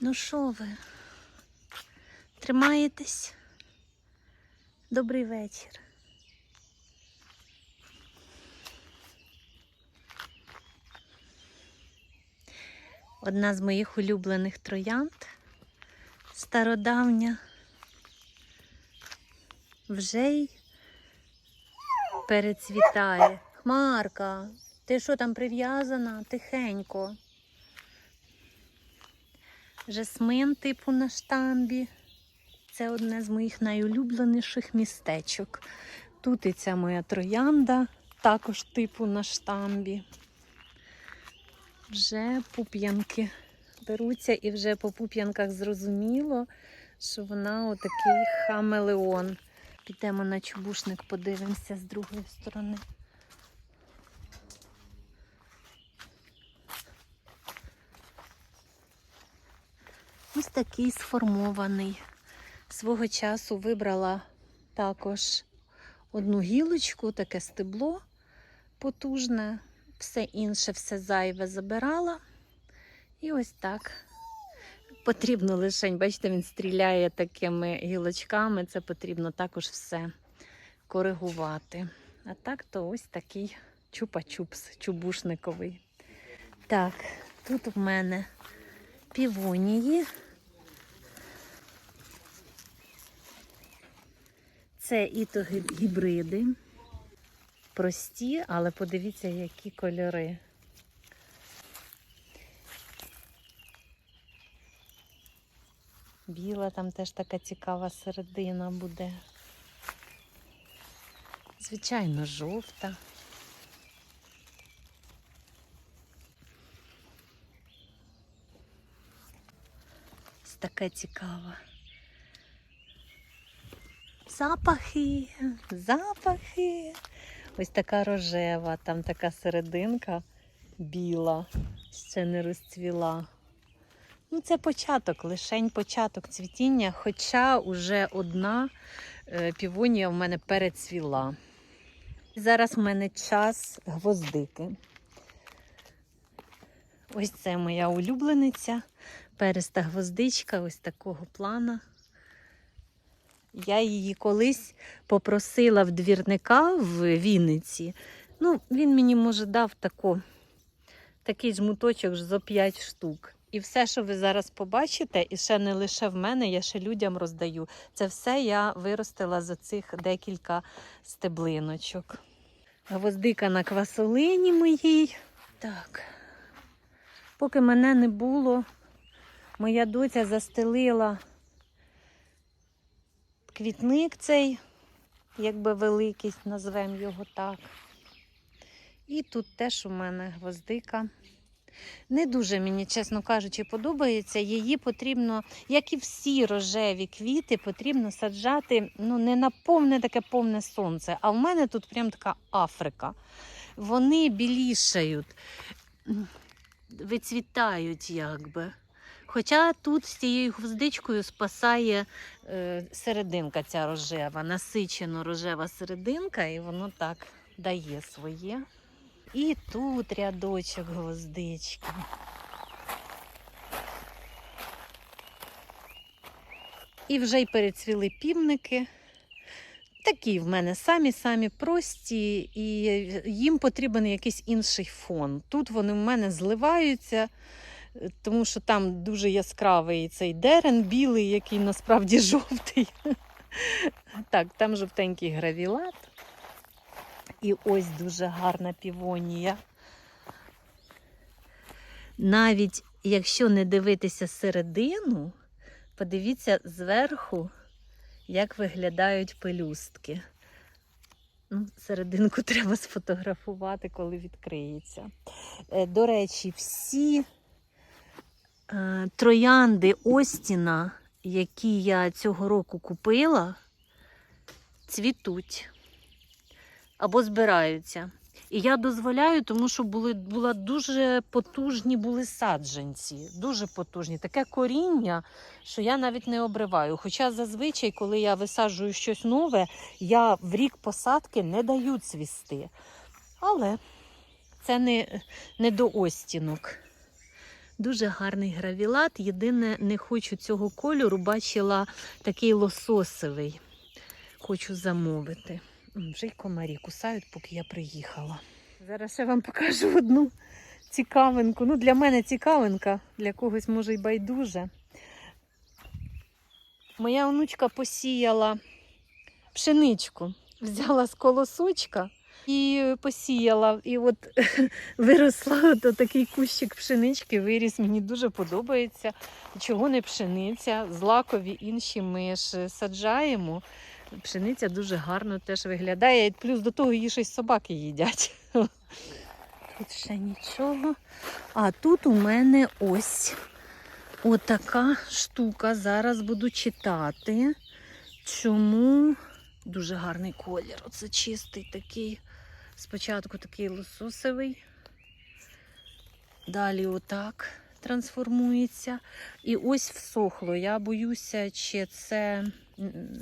Ну що ви? Тримаєтесь? Добрий вечір. Одна з моїх улюблених троянд стародавня. Вже й перецвітає. Хмарка, ти що там прив'язана? Тихенько. Жасмин типу на штамбі. Це одне з моїх найулюбленіших містечок. Тут і ця моя троянда, також типу на штамбі. Вже пуп'янки беруться, і вже по пуп'янках зрозуміло, що вона отакий хамелеон. Підемо на чубушник, подивимося з другої сторони. Ось такий сформований. Свого часу вибрала також одну гілочку, таке стебло потужне, все інше, все зайве забирала. І ось так. Потрібно лише, бачите, він стріляє такими гілочками, це потрібно також все коригувати. А так, то ось такий чупа-чупс, чубушниковий. Так, тут в мене півонії. Це і то гібриди. Прості, але подивіться, які кольори. Біла, там теж така цікава середина буде. Звичайно, жовта. Ось така цікава. Запахи, запахи. Ось така рожева, там така серединка біла, ще не розцвіла. Ну, це початок, лишень початок цвітіння, хоча вже одна е, півонія в мене перецвіла. Зараз в мене час гвоздики. Ось це моя улюблениця, переста гвоздичка, ось такого плана. Я її колись попросила в двірника в Вінниці. Ну, він мені, може, дав таку, такий жмуточок зо 5 штук. І все, що ви зараз побачите, і ще не лише в мене, я ще людям роздаю. Це все я виростила за цих декілька стеблиночок. Гвоздика на квасолині моїй. Так. Поки мене не було, моя доця застелила квітник цей, якби великий, назвемо його так. І тут теж у мене гвоздика. Не дуже мені, чесно кажучи, подобається. Її потрібно, як і всі рожеві квіти, потрібно саджати ну, не на повне таке повне сонце. А в мене тут прям така Африка. Вони білішають, вицвітають якби. Хоча тут з цією гвоздичкою спасає е, серединка ця рожева, насичено рожева серединка, і воно так дає своє. І тут рядочок гвоздички. І вже й перецвіли півники. Такі в мене самі-самі прості, і їм потрібен якийсь інший фон. Тут вони в мене зливаються, тому що там дуже яскравий цей дерен білий, який насправді жовтий. Так, там жовтенький гравілат. І ось дуже гарна півонія. Навіть якщо не дивитися середину, подивіться зверху, як виглядають пелюстки. Ну, серединку треба сфотографувати, коли відкриється. Е, До речі, всі троянди Остіна, які я цього року купила, цвітуть або збираються. І я дозволяю, тому що були, була дуже потужні були саджанці, дуже потужні. Таке коріння, що я навіть не обриваю. Хоча зазвичай, коли я висаджую щось нове, я в рік посадки не даю цвісти. Але це не, не до остінок. Дуже гарний гравілат. Єдине, не хочу цього кольору, бачила такий лососовий. Хочу замовити. Вже й комарі кусають, поки я приїхала. Зараз ще вам покажу одну цікавинку. Ну, для мене цікавинка, для когось може й байдуже. Моя онучка посіяла пшеничку, взяла з колосочка і посіяла. І от виросла от такий кущик пшенички, виріс. Мені дуже подобається. Чого не пшениця? Злакові інші ми ж саджаємо. Пшениця дуже гарно теж виглядає. Плюс до того її щось собаки їдять. Тут ще нічого. А тут у мене ось отака штука. Зараз буду читати. Чому дуже гарний колір. Оце чистий такий. Спочатку такий лососовий. Далі отак трансформується. І ось всохло. Я боюся, чи це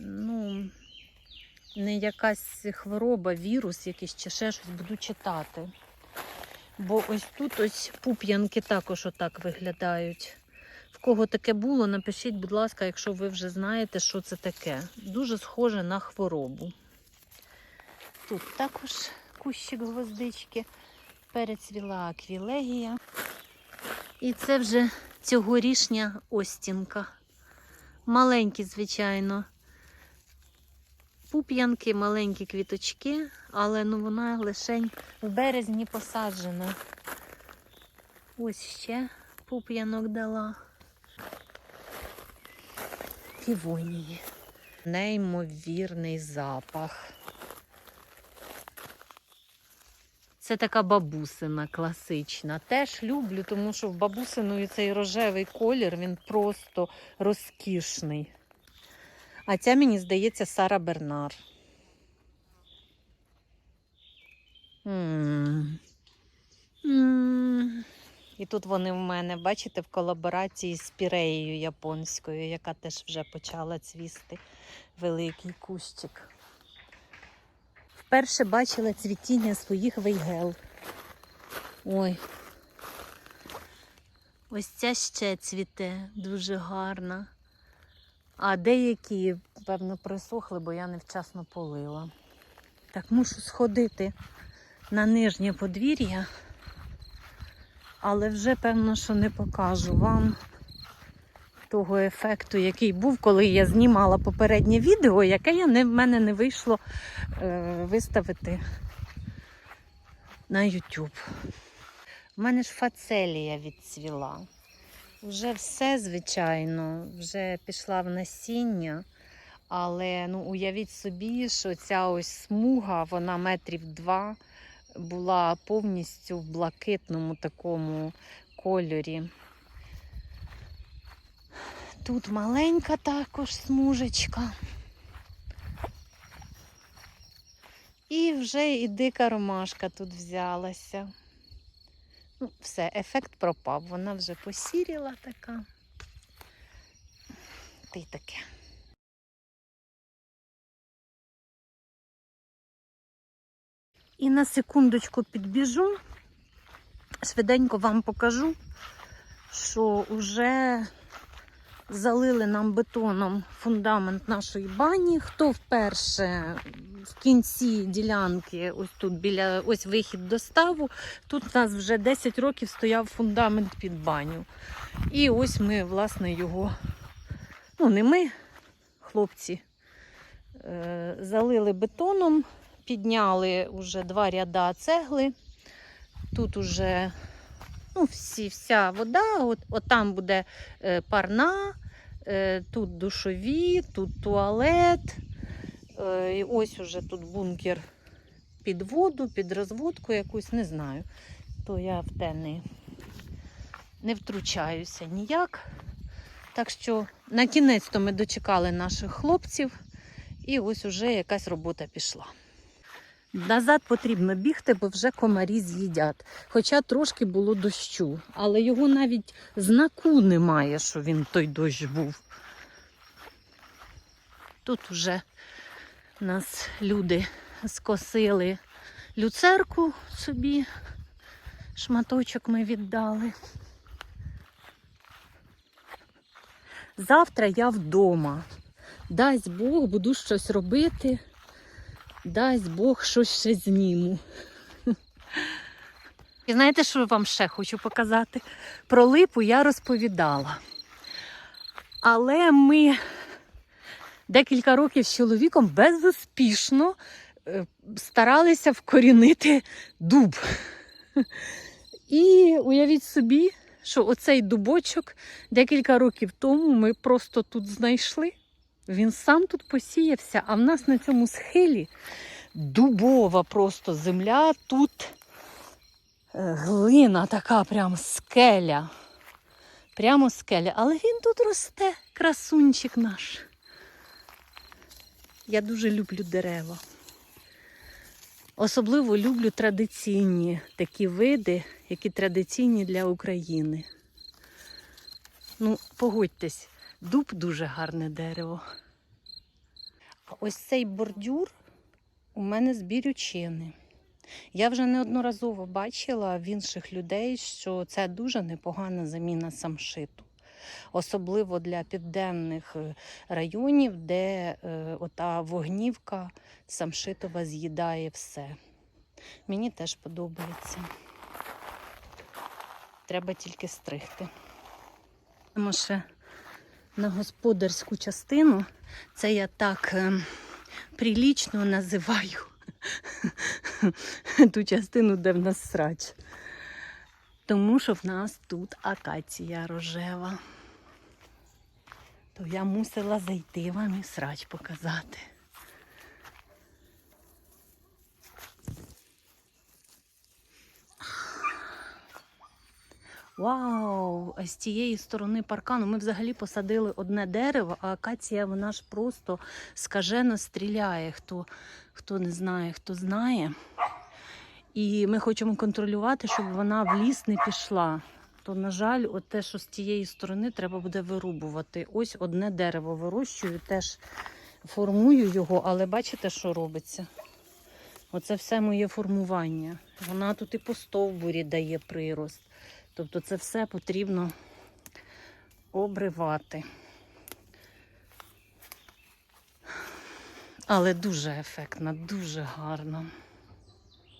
ну, не якась хвороба, вірус якийсь чи ще щось буду читати. Бо ось тут ось пуп'янки також отак виглядають. В кого таке було, напишіть, будь ласка, якщо ви вже знаєте, що це таке. Дуже схоже на хворобу. Тут також кущик гвоздички, перецвіла аквілегія. І це вже цьогорічня остінка. Маленькі, звичайно. Пуп'янки, маленькі квіточки, але ну вона лише в березні посаджена. Ось ще пуп'янок дала. Півонії. Неймовірний запах. Це така бабусина класична. Теж люблю, тому що в бабусиної цей рожевий колір, він просто розкішний. А ця, мені здається, Сара Бернар. М. І тут вони в мене, бачите, в колаборації з піреєю японською, яка теж вже почала цвісти великий кущик. Вперше бачила цвітіння своїх вейгел. Ой. Ось ця ще цвіте, дуже гарна. А деякі, певно, присохли, бо я невчасно полила. Так, мушу сходити на нижнє подвір'я, але вже певно, що не покажу вам того ефекту, який був, коли я знімала попереднє відео, яке я не, в мене не вийшло е, виставити на YouTube. У мене ж фацелія відцвіла. Вже все, звичайно, вже пішла в насіння. Але ну, уявіть собі, що ця ось смуга, вона метрів два, була повністю в блакитному такому кольорі. Тут маленька також смужечка. І вже і дика ромашка тут взялася. Ну, все, ефект пропав. Вона вже посіріла така. Та й таке. І на секундочку підбіжу, швиденько вам покажу, що вже залили нам бетоном фундамент нашої бані. Хто вперше в кінці ділянки, ось тут біля ось вихід до ставу, тут у нас вже 10 років стояв фундамент під баню. І ось ми, власне, його, ну не ми, хлопці, е, залили бетоном, підняли вже два ряда цегли. Тут уже ну, всі, вся вода, от, от там буде е, парна, тут душові, тут туалет. Е, і ось уже тут бункер під воду, під розводку якусь, не знаю. То я в те не, не втручаюся ніяк. Так що на кінець то ми дочекали наших хлопців, і ось уже якась робота пішла. Назад потрібно бігти, бо вже комарі з'їдять. Хоча трошки було дощу, але його навіть знаку немає, що він той дощ був. Тут вже нас люди скосили люцерку собі, шматочок ми віддали. Завтра я вдома. Дасть Бог, буду щось робити. Дасть Бог, щось ще зніму. І знаєте, що вам ще хочу показати? Про липу я розповідала. Але ми декілька років з чоловіком безуспішно е, старалися вкорінити дуб. І уявіть собі, що оцей дубочок декілька років тому ми просто тут знайшли. Він сам тут посіявся, а в нас на цьому схилі дубова просто земля, тут е, глина така прям скеля. Прямо скеля. Але він тут росте, красунчик наш. Я дуже люблю дерева. Особливо люблю традиційні такі види, які традиційні для України. Ну, погодьтесь, дуб дуже гарне дерево. А ось цей бордюр у мене з бірючини. Я вже неодноразово бачила в інших людей, що це дуже непогана заміна самшиту. Особливо для південних е, районів, де е, ота вогнівка самшитова з'їдає все. Мені теж подобається. Треба тільки стригти. Тому ще на господарську частину це я так е, прилічно називаю ту частину, де в нас срач. Тому що в нас тут акація рожева. То я мусила зайти вам і срач показати. Вау! З цієї сторони паркану ми взагалі посадили одне дерево, а акація вона ж просто скажено стріляє. Хто, хто не знає, хто знає. І ми хочемо контролювати, щоб вона в ліс не пішла. То, на жаль, от те, що з тієї сторони треба буде вирубувати. Ось одне дерево вирощую, теж формую його, але бачите, що робиться? Оце все моє формування. Вона тут і по стовбурі дає прирост. Тобто це все потрібно обривати. Але дуже ефектно, дуже гарно.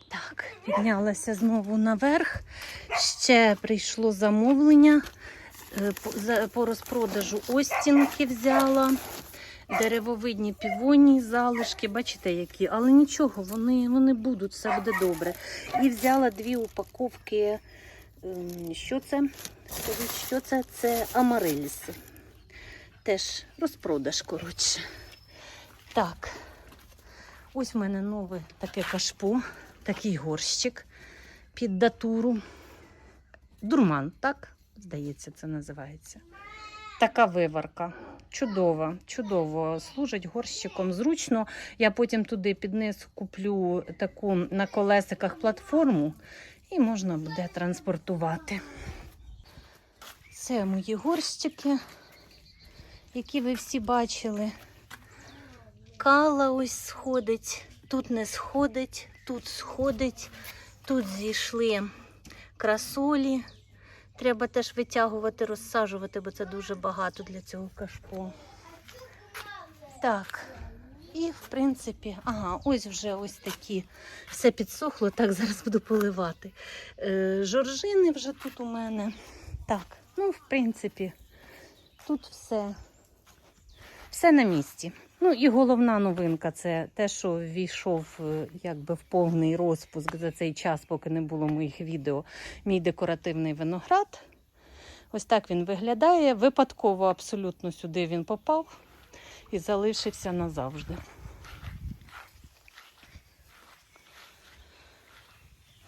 Так, піднялася знову наверх. Ще прийшло замовлення. Е, по- розпродажу остінки взяла. Деревовидні півонні залишки, бачите, які, але нічого, вони, вони будуть, все буде добре. І взяла дві упаковки. Що це? Скажіть, що це? Це амариліси. Теж розпродаж, коротше. Так. Ось в мене нове таке кашпо, такий горщик під датуру. Дурман, так? Здається, це називається. Така виварка. Чудова, чудово. Служить горщиком зручно. Я потім туди під низ куплю таку на колесиках платформу і можна буде транспортувати. Це мої горщики, які ви всі бачили. Кала ось сходить, тут не сходить, тут сходить, тут зійшли красолі. Треба теж витягувати, розсаджувати, бо це дуже багато для цього кашпо. Так. І, в принципі, ага, ось вже ось такі. Все підсохло, так зараз буду поливати. Е, жоржини вже тут у мене. Так, ну, в принципі, тут все, все на місці. Ну і головна новинка це те, що ввійшов е, якби в повний розпуск за цей час, поки не було моїх відео. Мій декоративний виноград. Ось так він виглядає. Випадково абсолютно сюди він попав і залишився назавжди.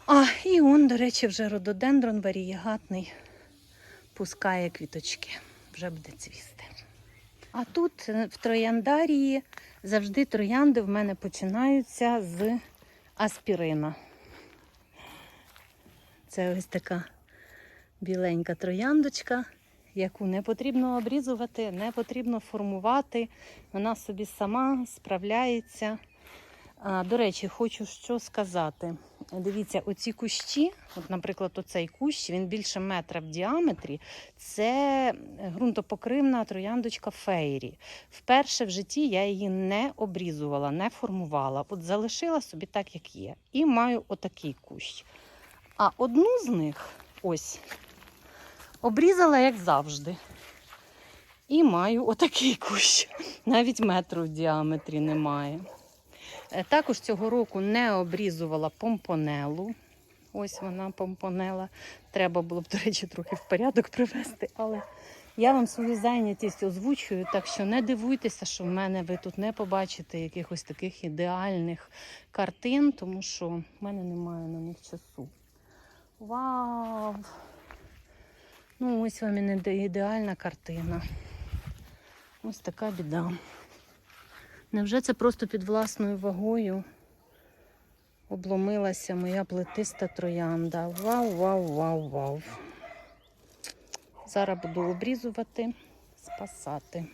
А, і он, до речі, вже рододендрон варієгатний пускає квіточки. Вже буде цвісти. А тут е, в трояндарії завжди троянди в мене починаються з аспірина. Це ось така біленька трояндочка, яку не потрібно обрізувати, не потрібно формувати. Вона собі сама справляється. А, до речі, хочу що сказати. Дивіться, оці кущі, от, наприклад, оцей кущ, він більше метра в діаметрі. Це ґрунтопокривна трояндочка фейрі. Вперше в житті я її не обрізувала, не формувала. От залишила собі так, як є. І маю отакий кущ. А одну з них ось обрізала, як завжди. І маю отакий кущ. Навіть метру в діаметрі немає. Е, Також цього року не обрізувала помпонелу. Ось вона помпонела. Треба було б, до речі, трохи в порядок привести, але я вам свою зайнятість озвучую, так що не дивуйтеся, що в мене ви тут не побачите якихось таких ідеальних картин, тому що в мене немає на них часу. Вау! Ну, ось вам і не ідеальна картина. Ось така біда. Невже це просто під власною вагою обломилася моя плетиста троянда? Вау, вау, вау, вау. Зараз буду обрізувати, спасати.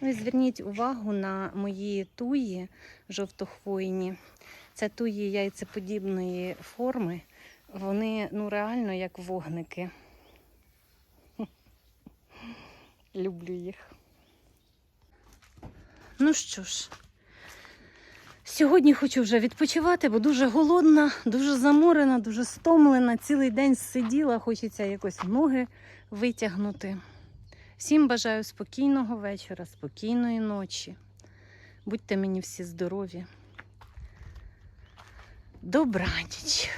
Ну і зверніть увагу на мої туї жовтохвойні. Це туї яйцеподібної форми. Вони ну реально як вогники. Люблю їх. Ну що ж, сьогодні хочу вже відпочивати, бо дуже голодна, дуже заморена, дуже стомлена. Цілий день сиділа, хочеться якось ноги витягнути. Всім бажаю спокійного вечора, спокійної ночі. Будьте мені всі здорові. Добраніч!